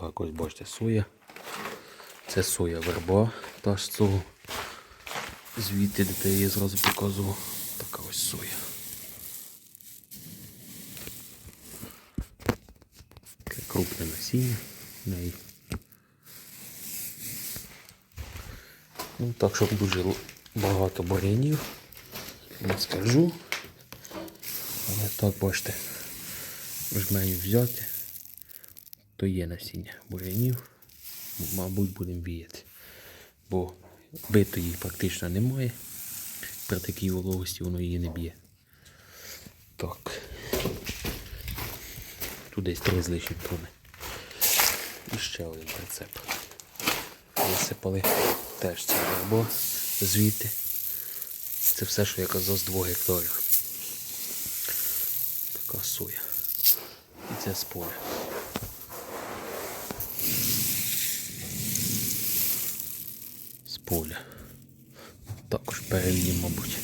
Так, ось бачите, соя. Це соя верба, та ж цього. Звідти, де її зразу показував. Така ось соя. Таке крупне насіння в неї. Ну, так, щоб дуже багато бурянів, не скажу. Але так, бачите, жменю взяти, то є насіння бурянів. Мабуть, будемо віяти. Бо бито її практично немає. При такій вологості воно її не б'є. Так. Тут десь три з лишнім тони. І ще один прицеп. Висипали теж це вербо звідти. Це все, що я казав з 2 гектарів. Така соя. І це з поля. Також перелім, мабуть.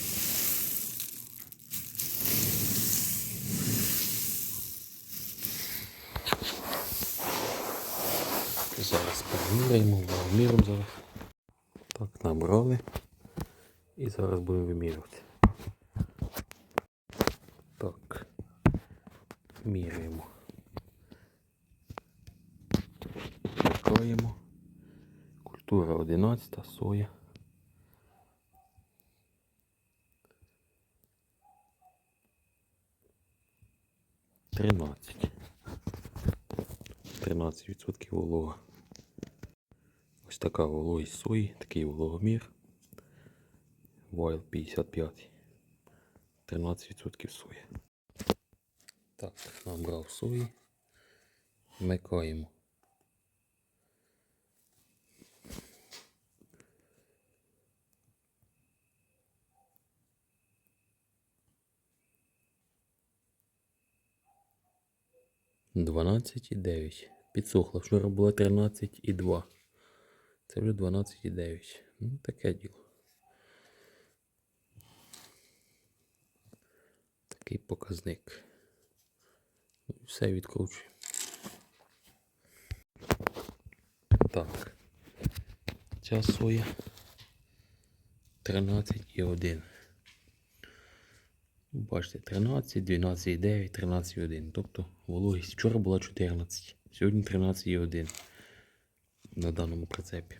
Зараз переміряємо, вимірюємо зараз. Так, набрали. І зараз будемо вимірювати. Так. Міряємо. Чекаємо. Культура 11, соя. Тринадцять. Тринадцять відсотків волога. Ось така вологість сої, такий вологомір. Вайл 55. 13% сої. Так, набрав сої. Вмикаємо. Дванадцять і дев'ять. Підсохло. Вчора було тринадцять і два. Це вже 12,9. Ну, таке діло. Такий показник. Ну, і Все відкручуємо. Так. Ця соя 13,1. Бачите, 13, 12,9, 13,1. Тобто вологість вчора була 14, сьогодні 13,1 на даному прицепі.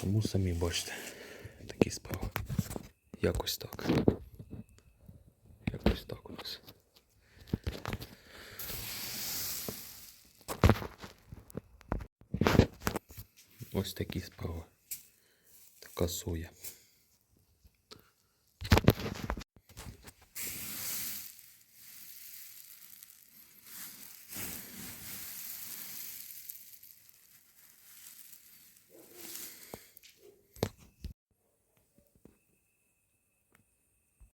Тому самі бачите, такі справи. Якось так. Якось так у нас. Ось такі справи. Така соя.